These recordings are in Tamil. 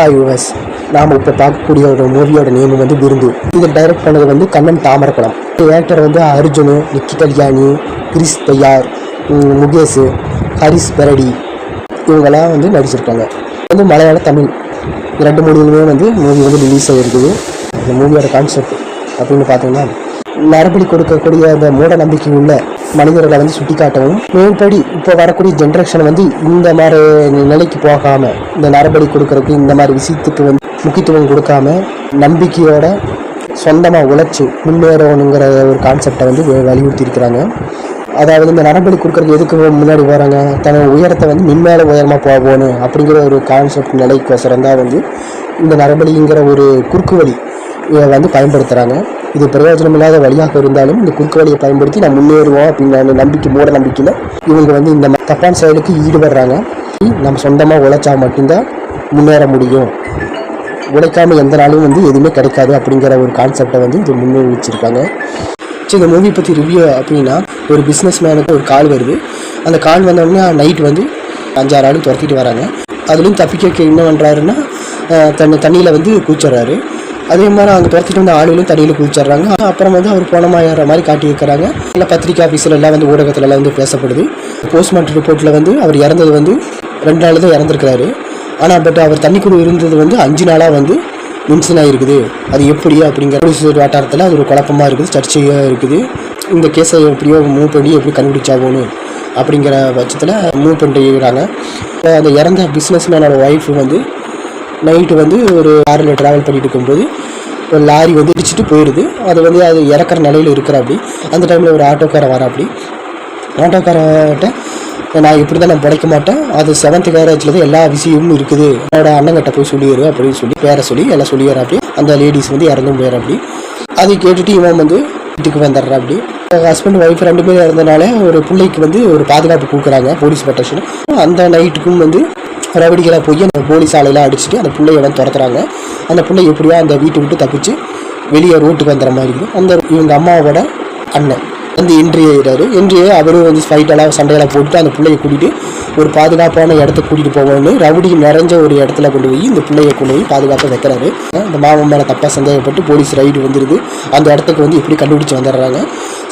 ஹாய் யூஎஸ் நாம் இப்போ பார்க்கக்கூடிய ஒரு மூவியோட நேம் வந்து விருந்து. இதை டைரக்ட் பண்ணது வந்து கண்ணன் தாமரக்குளம் ஆக்டர் வந்து அர்ஜுனு நிக்கி கல்யாணி கிரிஸ் தையார் முகேஷ் ஹரிஸ் பெரடி இவங்கெல்லாம் வந்து நடிச்சிருக்காங்க. வந்து மலையாள தமிழ். ரெண்டு மொழியிலுமே வந்து மூவி வந்து ரிலீஸ் ஆகிருக்குது இந்த மூவியோட கான்செப்ட் அப்படின்னு பார்த்தீங்கன்னா நரபடி கொடுக்கக்கூடிய அந்த மூட நம்பிக்கை உள்ள மனிதர்களை வந்து சுட்டி காட்டவும் மேம்படி இப்போ வரக்கூடிய ஜென்ரேஷன் வந்து இந்த மாதிரி நிலைக்கு போகாம இந்த நரபடி கொடுக்கறதுக்கு இந்த மாதிரி விஷயத்துக்கு வந்து முக்கியத்துவம் கொடுக்காம நம்பிக்கையோட சொந்தமாக உழைச்சி முன்னேறணுங்கிற ஒரு கான்செப்டை வந்து வ- அதாவது இந்த நரபலி கொடுக்குறதுக்கு எதுக்கு முன்னாடி போகிறாங்க தன் உயரத்தை வந்து மின்மேல உயரமாக போகணும் அப்படிங்கிற ஒரு கான்செப்ட் நிலைக்கு தான் வந்து இந்த நரபலிங்கிற ஒரு குறுக்கு வழி வந்து பயன்படுத்துகிறாங்க இது பிரயோஜனம் இல்லாத வழியாக இருந்தாலும் இந்த குறுக்கு வழியை பயன்படுத்தி நான் முன்னேறுவோம் அப்படின்னு நம்பிக்கை மூட நம்பிக்கையில் இவங்க வந்து இந்த தப்பான் தப்பான செயலுக்கு ஈடுபடுறாங்க. நம்ம சொந்தமாக உழைச்சா மட்டும்தான் முன்னேற முடியும். உழைக்காமல் எந்த நாளும் வந்து எதுவுமே கிடைக்காது அப்படிங்கிற ஒரு கான்செப்டை வந்து இது முன்னேறி வச்சிருக்காங்க சரி இந்த மூவி பற்றி ரிவ்யூ அப்படின்னா ஒரு பிஸ்னஸ் மேனுக்கு ஒரு கால் வருது. அந்த கால் வந்தோடனே நைட் வந்து அஞ்சாறு ஆள் துரத்திட்டு வராங்க. அதுலேயும் தப்பிக்க என்ன பண்ணுறாருன்னா தன்னை தண்ணியில் வந்து கூச்சிட்றாரு அதே மாதிரி அங்கே துரத்திட்டு வந்த ஆளுகளும் தண்ணியில் குளிச்சிடுறாங்க. அப்புறம் வந்து அவர் போனமாயிற மாதிரி காட்டி வைக்கிறாங்க. இல்லை பத்திரிக்கை ஆஃபீஸில் எல்லாம் வந்து ஊடகத்தில் எல்லாம் வந்து பேசப்படுது. போஸ்ட்மார்ட்டம் ரிப்போர்ட்டில் வந்து அவர் இறந்தது வந்து ரெண்டு நாள் தான் இறந்துருக்கிறாரு. ஆனால் பட் அவர் தண்ணிக்குள்ள இருந்தது வந்து அஞ்சு நாளாக வந்து மின்சனாக இருக்குது. அது எப்படி அப்படிங்கிற போலீஸ் வட்டாரத்தில் அது ஒரு குழப்பமாக இருக்குது சர்ச்சையாக இருக்குது. இந்த கேஸை எப்படியோ மூவ் பண்ணி எப்படி கண்டுபிடிச்சாகணும் அப்படிங்கிற பட்சத்தில் மூவ் பண்ணிட்டு அந்த இறந்த பிஸ்னஸ் மேனோட ஒய்ஃப் வந்து நைட்டு வந்து ஒரு காரில் ட்ராவல் பண்ணிட்டு இருக்கும்போது ஒரு லாரி வந்து இடிச்சிட்டு போயிடுது அது வந்து அது இறக்குற நிலையில் இருக்கிற அப்படி அந்த டைமில் ஒரு ஆட்டோக்காரன் வர அப்படி ஆட்டோக்காரர்கிட்ட நான் இப்படி தான் நான் பிழைக்க மாட்டேன். அது செவன்த் கேரேஜில் தான் எல்லா விஷயமும் இருக்குது. என்னோட அண்ணங்கிட்ட போய் சொல்லிடு அப்படின்னு சொல்லி பேர சொல்லி எல்லாம் சொல்லிடுற அப்படி அந்த லேடிஸ் வந்து இறந்தும் போயிடுற அப்படி அதை கேட்டுட்டு இவன் வந்து வீட்டுக்கு வந்துடுற அப்படி ஹஸ்பண்ட் ஒய்ஃப் ரெண்டு பேரும் இருந்தனால ஒரு பிள்ளைக்கு வந்து ஒரு பாதுகாப்பு கொடுக்குறாங்க போலீஸ் ப்ரொடெக்ஷன் அந்த நைட்டுக்கும் வந்து ரவடிகளை போய் அந்த போலீஸ் ஆலையெல்லாம் அடிச்சுட்டு அந்த பிள்ளைய வந்து துரத்துறாங்க. அந்த பிள்ளை எப்படியோ அந்த வீட்டை விட்டு தப்பிச்சு வெளியே ரோட்டுக்கு வந்துற மாதிரி இருக்குது. அந்த இவங்க அம்மாவோட அண்ணன் வந்து என்ட்ரி ஆயிடுறாரு என்ட்ரி அவரும் வந்து ஃபைட்டெல்லாம் சண்டையெல்லாம் போட்டு அந்த பிள்ளையை கூட்டிகிட்டு ஒரு பாதுகாப்பான இடத்த கூட்டிகிட்டு போவோன்னு ரவுடி நிறைஞ்ச ஒரு இடத்துல கொண்டு போய் இந்த பிள்ளையை கொண்டு போய் பாதுகாப்பாக வைக்கிறாரு. இந்த மாமன் மேலே தப்பாக சந்தேகப்பட்டு போலீஸ் ரைடு வந்துடுது அந்த இடத்துக்கு வந்து எப்படி கண்டுபிடிச்சி வந்துடுறாங்க.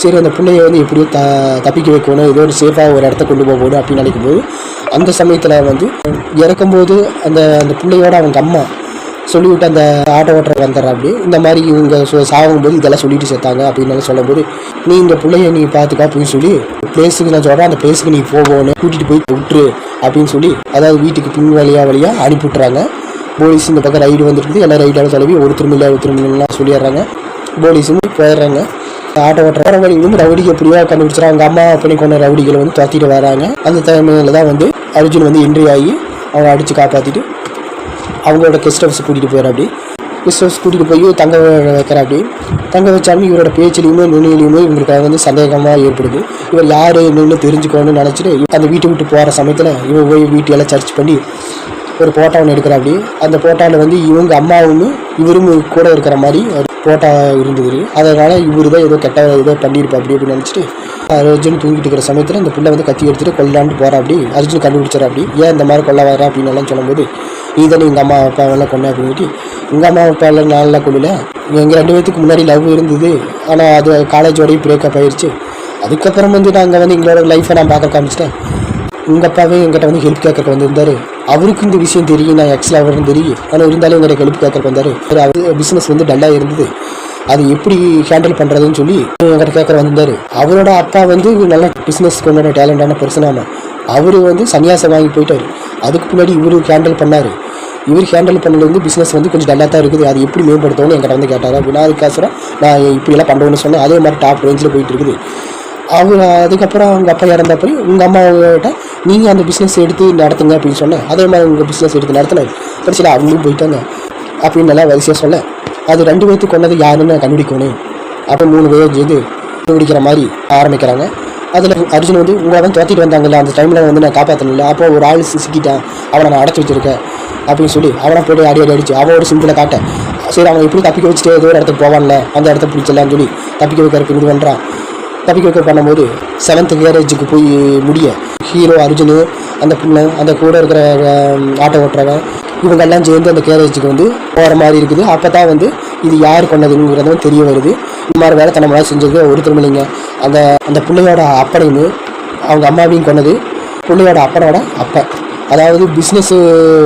சரி அந்த பிள்ளைய வந்து எப்படியோ த தப்பிக்க வைக்கணும் ஏதோ ஒரு சேஃபாக ஒரு இடத்த கொண்டு போகணும் அப்படின்னு நினைக்கும் போது அந்த சமயத்தில் வந்து இறக்கும்போது அந்த அந்த பிள்ளையோட அவங்க அம்மா சொல்லிவிட்டு அந்த ஆட்டோ ஓட்டுற வந்துடுற அப்படி இந்த மாதிரி இவங்க சாகும்போது இதெல்லாம் சொல்லிட்டு சேர்த்தாங்க அப்படின்னு சொல்லும்போது நீ இந்த பிள்ளைய நீ பார்த்துக்கா அப்படின்னு சொல்லி பிளேஸுக்கு நான் சொல்கிறேன் அந்த பிளேஸுக்கு நீ போகணும் கூட்டிகிட்டு போய் விட்டுரு அப்படின்னு சொல்லி அதாவது வீட்டுக்கு பின் வழியாக வழியாக அனுப்பிவிட்றாங்க போலீஸ் இந்த பக்கம் ரைடு வந்துட்டு எல்லா ரைடாலும் தலைவி ஒருத்தர் இல்லை ஒருத்தர் இல்லைன்னா சொல்லிடுறாங்க. போலீஸும் போயிடுறாங்க. ஆட்டோ ஓட்டுற போகிற வழி வந்து ரவுடிக்கு எப்படியோ கண்டுபிடிச்சிடும். அவங்க அம்மா பண்ணி கொண்ட ரவுடிகளை வந்து துரத்திட்டு வராங்க. அந்த தலைமையில தான் வந்து அர்ஜுன் வந்து என்ட்ரி ஆகி அவங்க அடித்து காப்பாற்றிட்டு அவங்களோட கெஸ்ட் ஹவுஸ் கூட்டிகிட்டு போயிடற அப்படி கெஸ்ட் ஹவுஸ் கூட்டிகிட்டு போய் தங்க வைக்கிற அப்படி தங்க வச்சாலும் இவரோட பேச்சிலையுமே நுண்ணிலையுமே இவங்களுக்கு வந்து சந்தேகமாக ஏற்படுது. இவர் யார் என்னென்னு தெரிஞ்சுக்கணும்னு நினச்சிட்டு அந்த வீட்டை விட்டு போகிற சமயத்தில் இவன் போய் வீட்டையெல்லாம் சர்ச் பண்ணி ஒரு போட்டோ ஒன்று எடுக்கிற அப்படி அந்த போட்டோவில் வந்து இவங்க அம்மாவும் இவரும் கூட இருக்கிற மாதிரி போட்டா இருந்தது. அதனால் இவர் தான் ஏதோ கெட்ட ஏதோ பண்ணியிருப்பா அப்படி அப்படின்னு நினச்சிட்டு அர்ஜுன் தூங்கிட்டு இருக்கிற சமயத்தில் இந்த பிள்ளை வந்து கத்தி எடுத்துட்டு கொல்லான்ட்டு போகிறா அப்படி அர்ஜுன் கண்டுபிடிச்சார் அப்படி ஏன் இந்த மாதிரி கொல்ல வர அப்படின்னு எல்லாம் சொல்லும்போது நீ தானே எங்கள் அம்மா அப்பாவெல்லாம் கொண்ட அப்படின்ட்டு எங்கள் அம்மா அப்பா எல்லாம் நாளெல்லாம் கொள்ளல எங்கள் ரெண்டு பேத்துக்கு முன்னாடி லவ் இருந்தது. ஆனால் அது காலேஜோடய பிரேக்கப் ஆயிடுச்சு அதுக்கப்புறம் வந்து நாங்கள் வந்து எங்களோட லைஃப்பை நான் பார்க்க காமிச்சிட்டேன். உங்கள் அப்பாவே எங்கிட்ட வந்து ஹெல்ப் கேட்கறக்கு வந்திருந்தார். அவருக்கு இந்த விஷயம் தெரியும் நான் எக்ஸ் லவர்னு தெரியும். ஆனால் இருந்தாலும் எங்கிட்ட ஹெல்ப் கேட்கறக்கு வந்தார். அவர் பிஸ்னஸ் வந்து டல்லாக இருந்தது. அது எப்படி ஹேண்டில் பண்ணுறதுன்னு சொல்லி எங்கிட்ட கேட்குற வந்திருந்தார் அவரோட அப்பா வந்து நல்ல பிஸ்னஸ் கொண்டாட டேலண்டான பர்சனாம அவர் வந்து சன்னியாசம் வாங்கி போயிட்டாரு. அதுக்கு பின்னாடி இவர் ஹேண்டில் பண்ணார். இவர் ஹேண்டில் பண்ணல வந்து பிஸ்னஸ் வந்து கொஞ்சம் டல்லாக தான் இருக்குது. அது எப்படி மேம்படுத்தணும்னு என்கிட்ட வந்து கேட்டார். அப்படின்னா அதுக்காசரம் நான் இப்படியெல்லாம் பண்ணுறேன்னு சொன்னேன். அதே மாதிரி டாப் ரேஞ்சில் போயிட்டு இருக்குது. அவங்க அதுக்கப்புறம் அவங்க அப்பா இறந்தப்போ உங்கள் அம்மாவிட்ட நீங்கள் அந்த பிஸ்னஸ் எடுத்து நடத்துங்க அப்படின்னு சொன்னேன். அதே மாதிரி உங்கள் பிஸ்னஸ் எடுத்து நடத்தினேன் கடைசியில் அவங்களும் போயிட்டாங்க அப்படின்னு நல்லா வரிசையாக சொன்னேன். அது ரெண்டு பேர்த்து கொண்டது யாருன்னு கண்டுபிடிக்கணும். அப்போ மூணு பேர் இது கண்டுபிடிக்கிற மாதிரி ஆரம்பிக்கிறாங்க. அதில் அர்ஜுன் வந்து உங்களை வந்து துரத்திட்டு வந்தாங்கல்ல அந்த டைமில் வந்து நான் காப்பாற்றல அப்போ ஒரு ஆள் சிக்கிட்டான். அவனை நான் அடைச்சி வச்சிருக்கேன். அப்படின்னு சொல்லி அவனை போய் அடி அடி அடிச்சு அவன் ஒரு சிம்பிளை காட்ட சரி அவன் எப்படி தப்பிக்க வச்சுட்டு ஏதோ ஒரு இடத்துக்கு போவான்ல அந்த இடத்த பிடிச்சலான்னு சொல்லி தப்பிக்க வைக்கிறதுக்கு இது பண்ணுறான் தப்பிக்க வைக்க பண்ணும்போது செவன்த் கேரேஜுக்கு போய் முடிய ஹீரோ அர்ஜுனு அந்த பிள்ளை அந்த கூட இருக்கிற ஆட்டோ ஓட்டுறவன் இவங்கெல்லாம் சேர்ந்து அந்த கேரேஜுக்கு வந்து போகிற மாதிரி இருக்குது. அப்போ தான் வந்து இது யார் கொண்டதுங்கிறதும் தெரிய வருது. இந்த மாதிரி வேலைத்தனமாக செஞ்சது ஒருத்தரும் இல்லைங்க. அந்த அந்த பிள்ளையோட அப்பனையும் அவங்க அம்மாவையும் கொண்டது பிள்ளையோட அப்பனோட அப்பன். அதாவது பிஸ்னஸ்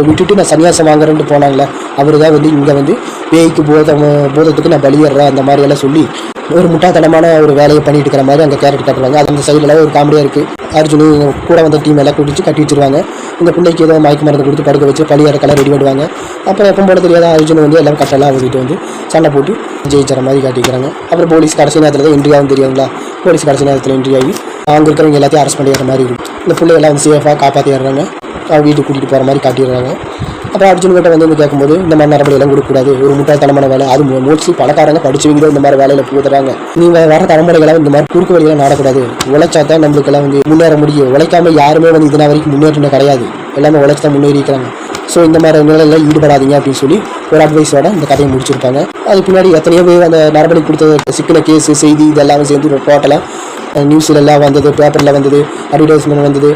விட்டுட்டு நான் சன்னியாசம் வாங்குறேன்ட்டு போனாங்களே அவர் தான் வந்து இங்கே வந்து பேய்க்கு போதம் போதத்துக்கு நான் பலியிடுறேன் அந்த மாதிரியெல்லாம் சொல்லி ஒரு முட்டாத்தனமான ஒரு வேலையை பண்ணிட்டு இருக்கிற மாதிரி அங்கே கேரக்டர் காட்டுறாங்க அது அந்த சைடில் ஒரு காமெடியாக இருக்குது அர்ஜுனு கூட வந்த டீம் எல்லாம் குடிச்சு கட்டி வச்சிருவாங்க. இந்த பிள்ளைக்கு ஏதோ மயக்க மருந்து கொடுத்து படுக்க வச்சு பழியாற கலர் ரெடி பண்ணுவாங்க. அப்புறம் எப்போ போல தெரியாத அர்ஜுன் வந்து எல்லாம் கட்டெல்லாம் ஊதிட்டு வந்து சண்டை போட்டு ஜெயிச்சிற மாதிரி காட்டிக்கிறாங்க. அப்புறம் போலீஸ் கடைசி நேரத்தில் தான் என்ட்ரி ஆகும் தெரியுங்களா? போலீஸ் கடைசி நேரத்தில் என்ட்ரி ஆகி அங்கே இருக்கிறவங்க எல்லாத்தையும் அரெஸ்ட் பண்ணிடுற மாதிரி இருக்கும். இந்த பிள்ளையெல்லாம் வந்து சேஃபாக காப்பாற்றிடுறாங்க வீட்டுக்கு கூட்டிகிட்டு போகிற மாதிரி காட்டிடுறாங்க. அப்புறம் அர்ஜுன் கிட்ட வந்து வந்து கேட்கும்போது இந்த மாதிரி நடவடிக்கை எல்லாம் கொடுக்கக்கூடாது. ஒரு முட்டாள்தனமான வேலை. அது மோஸ்ட்லி பணக்காரங்க படிச்சவங்க இந்த மாதிரி வேலையில் போதுறாங்க நீங்கள் வர தலைமுறைகளாக இந்த மாதிரி குறுக்கு வழியெல்லாம் நடக்கூடாது உழைச்சா தான் நம்மளுக்கெல்லாம் வந்து முன்னேற முடியும். உழைக்காம யாருமே வந்து இதனால் வரைக்கும் முன்னேற்றம் கிடையாது. எல்லாமே உழைச்சி தான் முன்னேறிக்கிறாங்க ஸோ இந்த மாதிரி நிலையில் ஈடுபடாதீங்க அப்படின்னு சொல்லி ஒரு அட்வைஸோட இந்த கதையை முடிச்சிருப்பாங்க. அது பின்னாடி எத்தனையோ பேர் அந்த நரபலி கொடுத்த சிக்கின கேஸ் செய்தி இதெல்லாம் சேர்ந்து டோட்டலாக நியூஸில் எல்லாம் வந்தது பேப்பரில் வந்தது அட்வர்டைஸ்மெண்ட் வந்தது.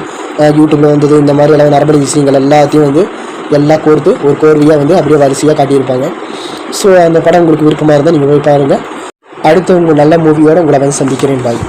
யூடியூப்பில் வந்தது இந்த மாதிரி எல்லாம் நரபலி விஷயங்கள் எல்லாத்தையும் வந்து எல்லாம் கோர்த்து ஒரு கோர்வையாக வந்து அப்படியே வரிசையாக காட்டியிருப்பாங்க. ஸோ அந்த படம் உங்களுக்கு விருப்பமாக இருந்தால் நீங்கள் போய் பாருங்கள் அடுத்து உங்கள் நல்ல மூவியோடு உங்களை வந்து சந்திக்கிறேன். பாய்